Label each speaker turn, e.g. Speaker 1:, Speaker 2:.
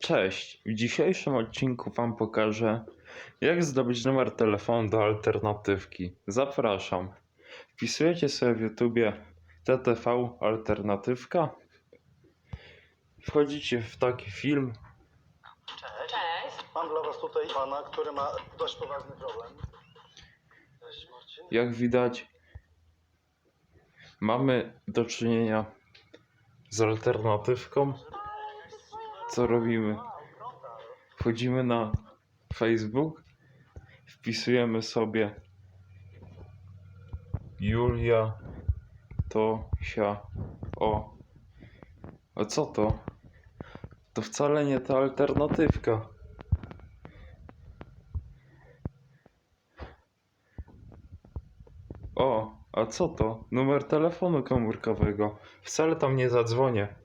Speaker 1: Cześć, w dzisiejszym odcinku Wam pokażę, jak zdobyć numer telefonu do alternatywki. Zapraszam. Wpisujecie sobie w YouTubie TTV alternatywka. Wchodzicie w taki film.
Speaker 2: Cześć.
Speaker 3: Cześć.
Speaker 2: Mam dla Was tutaj pana, który ma dość poważny problem. Cześć Marcin.
Speaker 1: Jak widać, mamy do czynienia z alternatywką. Co robimy? Wchodzimy na Facebook, wpisujemy sobie Julia Tosia O. A co to? To wcale nie ta alternatywka. O, a co to? Numer telefonu komórkowego. Wcale tam nie zadzwonię.